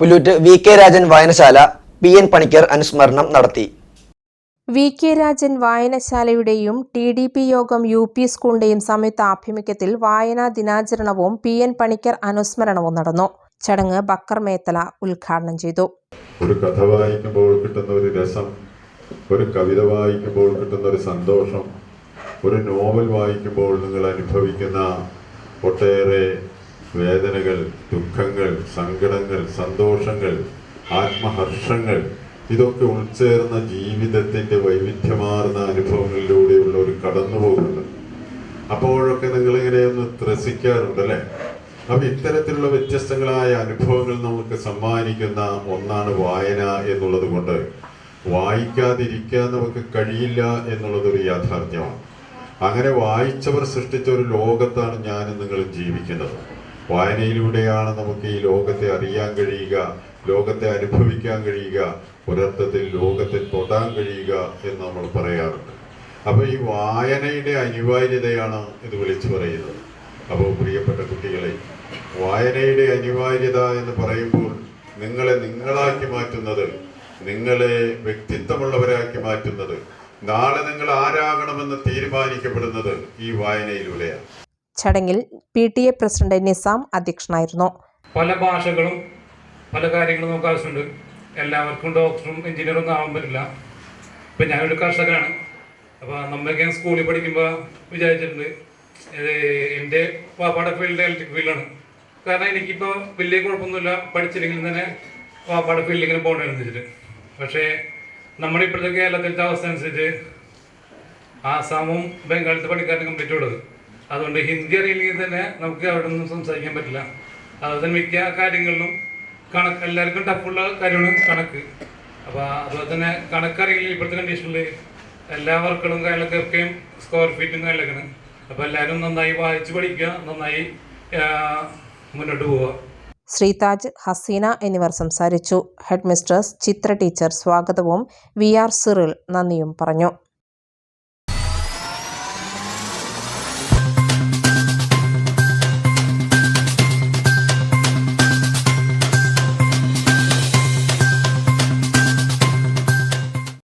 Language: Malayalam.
പുല്ലൂറ്റ് വി കെ രാജൻ വായനശാല പി എൻ പണിക്കർ അനുസ്മരണം നടത്തി. വി കെ രാജൻ വായനശാലയുടെയും ടി ഡി പി യോഗം യു പി സ്കൂളിന്റെയും സംയുക്ത ആഭിമുഖ്യത്തിൽ വായനാ ദിനാചരണവും പി എൻ പണിക്കർ അനുസ്മരണവും നടന്നു. ചടങ്ങ് ബക്കർ മേത്തല ഉദ്ഘാടനം ചെയ്തു. ഒരു കഥ വായിക്കുമ്പോൾ കിട്ടുന്ന ഒരു രസം ഒരു കവിത വായിക്കുമ്പോൾ കിട്ടുന്ന ഒരു സന്തോഷം ഒരു നോവൽ വായിക്കുമ്പോൾ നിങ്ങൾ അനുഭവിക്കുന്ന ഒട്ടേറെ വേദനകൾ ദുഃഖങ്ങൾ സങ്കടങ്ങൾ സന്തോഷങ്ങൾ ആത്മഹർഷങ്ങൾ ഇതൊക്കെ ഉൾച്ചേർന്ന ജീവിതത്തിന്റെ വൈവിധ്യമാർന്ന അനുഭവങ്ങളിലൂടെയുള്ള ഒരു കടന്നുപോകുന്നത്. അപ്പോഴൊക്കെ നിങ്ങളിങ്ങനെ ഒന്ന് ത്രസിക്കാറുണ്ടല്ലേ? അപ്പൊ ഇത്തരത്തിലുള്ള വ്യത്യസ്തങ്ങളായ അനുഭവങ്ങൾ നമുക്ക് സമ്മാനിക്കുന്ന ഒന്നാണ് വായന എന്നുള്ളത് കൊണ്ട് വായിക്കാതിരിക്കാൻ നമുക്ക് കഴിയില്ല എന്നുള്ളതൊരു യാഥാർത്ഥ്യമാണ്. അങ്ങനെ വായിച്ചവർ സൃഷ്ടിച്ച ഒരു ലോകത്താണ് ഞാനും നിങ്ങളും ജീവിക്കുന്നത്. വായനയിലൂടെയാണ് നമുക്ക് ഈ ലോകത്തെ അറിയാൻ കഴിയുക ലോകത്തെ അനുഭവിക്കാൻ കഴിയുക ഒരർത്ഥത്തിൽ ലോകത്തെ തൊടാൻ കഴിയുക എന്ന് നമ്മൾ പറയാറുണ്ട്. അപ്പോൾ ഈ വായനയുടെ അനിവാര്യതയാണ് ഇത് വിളിച്ചു പറയുന്നത്. അപ്പോൾ പ്രിയപ്പെട്ട കുട്ടികളെ വായനയുടെ അനിവാര്യത എന്ന് പറയുമ്പോൾ നിങ്ങളെ നിങ്ങളാക്കി മാറ്റുന്നത് നിങ്ങളെ വ്യക്തിത്വമുള്ളവരാക്കി മാറ്റുന്നത് നാളെ നിങ്ങൾ ആരാകണമെന്ന് തീരുമാനിക്കപ്പെടുന്നത് ഈ വായനയിലൂടെയാണ്. ചടങ്ങിൽ P T A president Nizam അധ്യക്ഷനായിരുന്നു. പല ഭാഷകളും പല കാര്യങ്ങളും നമുക്ക് ആവശ്യമുണ്ട്. എല്ലാവർക്കും ഡോക്ടറും എഞ്ചിനീയറും ഒന്നും ആവാൻ പറ്റില്ല. ഇപ്പം ഞാനൊരു കർഷകനാണ്. അപ്പോൾ നമ്മളൊക്കെ സ്കൂളിൽ പഠിക്കുമ്പോൾ വിചാരിച്ചിട്ടുണ്ട് എന്റെ വാപ്പാടെ ഫീൽഡ് ഇലക്ട്രിക് ഫീൽഡാണ് കാരണം എനിക്കിപ്പോൾ വലിയ കുഴപ്പമൊന്നുമില്ല. പഠിച്ചില്ലെങ്കിൽ തന്നെ വാപ്പാടെ ഫീൽഡിൽ ഇങ്ങനെ പോകണമെന്ന് വെച്ചിട്ട് പക്ഷേ നമ്മുടെ ഇപ്പോഴത്തെ കേരളത്തിലത്തെ അവസ്ഥ അനുസരിച്ച് ആസാമും ബംഗാളിലത്തെ പഠിക്കാനും കംപ്ലീറ്റ് ഉള്ളത്. അതുകൊണ്ട് ഹിന്ദി അറിയില്ലെങ്കിൽ തന്നെ നമുക്ക് അവിടെ നിന്നും സംസാരിക്കാൻ പറ്റില്ല. അതുപോലെ മിക്ക കാര്യങ്ങളിലും കണക്ക് എല്ലാവർക്കും ടഫുള്ള കാര്യമാണ് കണക്ക്. അപ്പോൾ അതുപോലെ തന്നെ കണക്കറിയില്ല ഇപ്പോഴത്തെ കണ്ടീഷനിൽ എല്ലാ വർക്കുകളും കാര്യങ്ങളൊക്കെയും സ്ക്വയർ ഫീറ്റും കാര്യങ്ങളൊക്കെയാണ്. അപ്പോൾ എല്ലാവരും നന്നായി വായിച്ച് പഠിക്കുക നന്നായി മുന്നോട്ട് പോവുക. ശ്രീതാജ് ഹസീന എന്നിവർ സംസാരിച്ചു. ഹെഡ് മിസ്ട്രസ് ചിത്ര ടീച്ചർ സ്വാഗതവും വി ആർ സിറിൽ നന്ദിയും പറഞ്ഞു.